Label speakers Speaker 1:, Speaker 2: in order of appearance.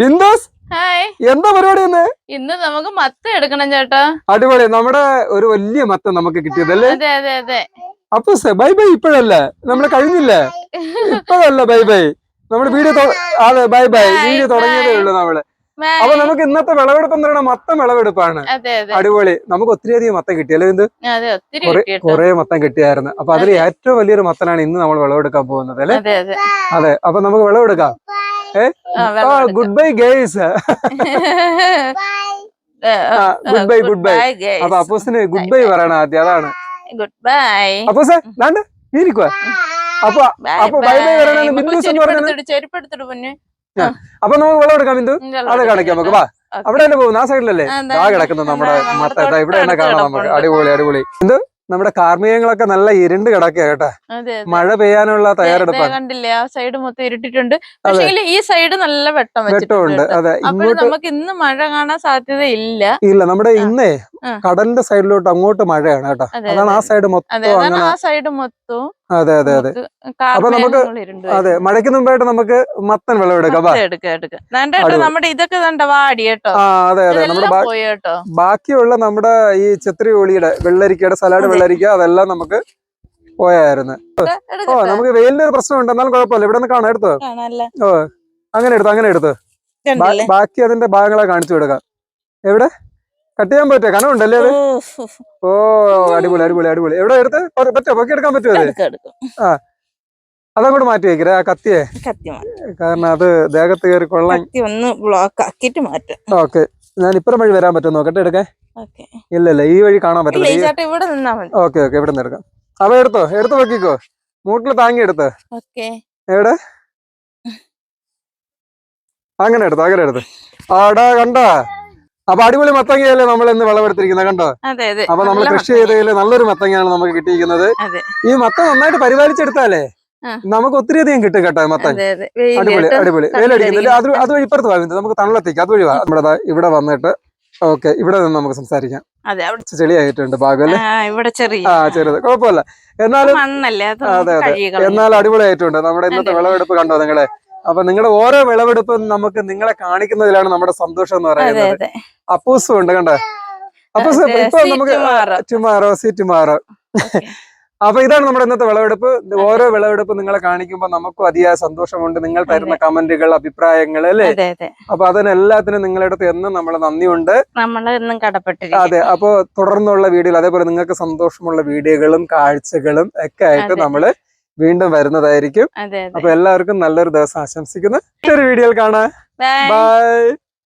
Speaker 1: ബിന്ദുസ് എന്താ പരിപാടി ഇന്ന്?
Speaker 2: ഇന്ന് നമുക്ക് മത്ത എടുക്കണം ചേട്ടാ.
Speaker 1: അടിപൊളി. നമ്മുടെ ഒരു വലിയ മത്ത നമുക്ക് കിട്ടിയതല്ലേ?
Speaker 2: അതെ അതെ അതെ.
Speaker 1: അപ്പൊ ബൈ ബൈ ഇപ്പോഴല്ല? നമ്മൾ കഴിഞ്ഞില്ലേ? ഇപ്പോഴല്ല ബൈ ബൈ? നമ്മുടെ വീഡിയോ അതെ ബൈ ബൈ. വീഡിയോ തുടങ്ങിയതേ. ഉള്ളൂ
Speaker 2: നമ്മൾ.
Speaker 1: അപ്പൊ നമുക്ക് ഇന്നത്തെ വിളവെടുപ്പ് എന്ന് പറയുന്നത് മത്തം വിളവെടുപ്പാണ്. അടിപൊളി. നമുക്ക് ഒത്തിരി അധികം മത്തം കിട്ടിയല്ലേ
Speaker 2: ഒത്തിരി
Speaker 1: കുറെ മത്തം കിട്ടിയായിരുന്നു. അപ്പൊ അതിൽ ഏറ്റവും വലിയൊരു മത്തനാണ് ഇന്ന് നമ്മൾ വിളവെടുക്കാൻ പോകുന്നത് അല്ലേ?
Speaker 2: അതെ
Speaker 1: അപ്പൊ നമുക്ക് വിളവെടുക്കാം.
Speaker 2: എടുക്കാം.
Speaker 1: Good bye girls good bye good bye അപ്പൊ അപ്പൂസിന് ഗുഡ് ബൈ പറയണം ആദ്യം അതാണ്.
Speaker 2: ഗുഡ് ബൈ
Speaker 1: അപ്പൂസെ നാണ്ട് ഇരിക്കുക അപ്പൊ അപ്പൊ ബൈ ബൈ പറയണത് ബിന്ദുസ് എന്ന് പറഞ്ഞത്?
Speaker 2: ചെരുപ്പെടുത്തിട്ട് പൊന്നെ.
Speaker 1: അപ്പൊ നമുക്ക് വിളവെടുക്കാം ബിന്ദു? അത് കാണിക്കാം നമുക്ക് വാ. അവിടെ തന്നെ പോകുന്നു ആ സൈഡിലല്ലേ ആ കിടക്കുന്നു നമ്മുടെ മത്ത ഇതാ ഇവിടെ തന്നെ കാണാം നമുക്ക്. അടിപൊളി അടിപൊളി. ഇത് നമ്മുടെ കാർമികങ്ങളൊക്കെ നല്ല ഇരുണ്ട് കിടക്കുക കേട്ടാ. മഴ പെയ്യാനുള്ള തയ്യാറെടുപ്പാണ്.
Speaker 2: കണ്ടില്ലേ ആ സൈഡ് മൊത്തം ഇരുട്ടിട്ടുണ്ട്. പക്ഷേ ഈ സൈഡ് നല്ല വെട്ടം
Speaker 1: വെട്ടമുണ്ട് അതെ ഇങ്ങോട്ട്
Speaker 2: നമുക്ക് ഇന്ന് മഴ കാണാൻ സാധ്യതയില്ല
Speaker 1: ഇല്ല. നമ്മുടെ ഇന്നേ. കടലിന്റെ സൈഡിലോട്ട് അങ്ങോട്ട് മഴയാണ് കേട്ടോ. അതാണ് ആ. സൈഡ് മൊത്തം അങ്ങനെ.
Speaker 2: ആ സൈഡ് മൊത്തം
Speaker 1: അതെ അതെ അതെ. അപ്പൊ നമുക്ക് അതെ മഴയ്ക്ക് മുമ്പായിട്ട് നമുക്ക് മത്തൻ വിളവെടുക്കാം
Speaker 2: എടുക്കാം നമ്മുടെ ഇതൊക്കെ വാടി കേട്ടോ.
Speaker 1: ആ അതെ അതെ. നമ്മുടെ ബാക്കിയുള്ള നമ്മുടെ ഈ ചെത്രി ഒളിയുടെ വെള്ളരിക്കയുടെ സലാഡ് വെള്ളരിക്ക അതെല്ലാം നമുക്ക് പോയായിരുന്നു. ഓ നമുക്ക് വെയിലിന്റെ ഒരു പ്രശ്നം ഉണ്ട് എന്നാലും കുഴപ്പമില്ല. ഇവിടെ നിന്ന് കാണാം എടുത്തോ? ഓ അങ്ങനെ എടുത്തോ അങ്ങനെ എടുത്തോ. ബാക്കി അതിന്റെ ഭാഗങ്ങളെ കാണിച്ചു കൊടുക്കാം. എവിടെ? കട്ട് ചെയ്യാൻ പറ്റുമോ കനം ഉണ്ടല്ലേ
Speaker 2: ഓ,
Speaker 1: അടിപൊളി അടിപൊളി അടിപൊളി. എവിടെ എടുത്ത്? പറ്റോ പൊക്കി എടുക്കാൻ പറ്റുമോ അത്?
Speaker 2: ആ.
Speaker 1: അതങ്ങോട്ട് മാറ്റി വെക്കരേ ആ കത്തിയെ?
Speaker 2: കത്തി
Speaker 1: കാരണം അത് ദേഹത്ത് കയറി കൊള്ളാൻ
Speaker 2: ഒന്ന് ബ്ലോക്ക് ആക്കിയിട്ട് മാറ്റാം.
Speaker 1: ഓക്കെ. ഞാൻ ഇപ്പുറം വഴി വരാൻ പറ്റുമോ? നോക്കട്ടെ എടുക്കാൻ ഇല്ല ഇല്ല ഈ വഴി കാണാൻ പറ്റില്ല ഓക്കെ ഓക്കെ ഇവിടെ നിന്ന് എടുക്കാം. അവ എടുത്തോ? എടുത്ത് വെക്കിക്കോ മൂട്ടിൽ താങ്ങി എടുത്ത്. എവിടെ? അങ്ങനെ എടുത്തു അങ്ങനെ എടുത്ത്. ആടാ കണ്ടോ? അപ്പൊ അടിപൊളി മത്തങ്ങയല്ലേ നമ്മൾ ഇന്ന് വിളവെടുത്തിരിക്കുന്നത് കണ്ടോ? അപ്പൊ നമ്മൾ കൃഷി ചെയ്തതിൽ നല്ലൊരു മത്തങ്ങയാണ് നമുക്ക് കിട്ടിയിരിക്കുന്നത്. ഈ മത്ത നന്നായിട്ട് പരിപാലിച്ചെടുത്താലേ നമുക്ക് ഒത്തിരി അധികം കിട്ടും കേട്ടോ മത്തൻ. അടിപൊളി അടിപൊളി. വെയിലടിക്കുന്നില്ല അത് അതുവഴി ഇപ്പുറത്ത് വാങ്ങുന്നത് നമുക്ക് തണലെത്തിക്കാം അതുവഴി വാ. നമ്മുടെ ഇവിടെ വന്നിട്ട് ഓക്കെ ഇവിടെ നിന്ന് നമുക്ക് സംസാരിക്കാം. ചെളിയായിട്ടുണ്ട് ഭാഗം
Speaker 2: ആ,
Speaker 1: ചെറുത്. കുഴപ്പമില്ല. എന്നാലും
Speaker 2: അത്
Speaker 1: അതെ. എന്നാലും അടിപൊളിയായിട്ടുണ്ട്. നമ്മുടെ ഇന്നത്തെ. വിളവെടുപ്പ് കണ്ടോ നിങ്ങളെ? അപ്പൊ നിങ്ങളുടെ ഓരോ വിളവെടുപ്പും നമുക്ക് നിങ്ങളെ കാണിക്കുന്നതിലാണ് നമ്മുടെ സന്തോഷം എന്ന് പറയുന്നത്. അപ്പൂസും ഉണ്ട് കണ്ടോ? അപ്പൂസ് ഇപ്പൊ നമുക്ക്
Speaker 2: മാറോ.
Speaker 1: Tomorrow see tomorrow. അപ്പൊ ഇതാണ് നമ്മുടെ ഇന്നത്തെ വിളവെടുപ്പ്. ഓരോ വിളവെടുപ്പ് നിങ്ങളെ കാണിക്കുമ്പോൾ നമുക്കും അതിയായ സന്തോഷമുണ്ട്. നിങ്ങൾ തരുന്ന കമന്റുകൾ അഭിപ്രായങ്ങൾ അല്ലേ? അപ്പൊ അതിനെല്ലാത്തിനും നിങ്ങളുടെ അടുത്ത് എന്നും നമ്മൾ നന്ദിയുണ്ട്.
Speaker 2: കടപ്പെട്ടിരിക്കും
Speaker 1: അതെ അപ്പോ തുടർന്നുള്ള വീഡിയോയിൽ അതേപോലെ നിങ്ങൾക്ക് സന്തോഷമുള്ള വീഡിയോകളും കാഴ്ചകളും ഒക്കെ ആയിട്ട്. നമ്മൾ വീണ്ടും വരുന്നതായിരിക്കും. അപ്പൊ എല്ലാവർക്കും നല്ലൊരു ദിവസം ആശംസിക്കുന്നു. മറ്റൊരു വീഡിയോയിൽ കാണാം. ബൈ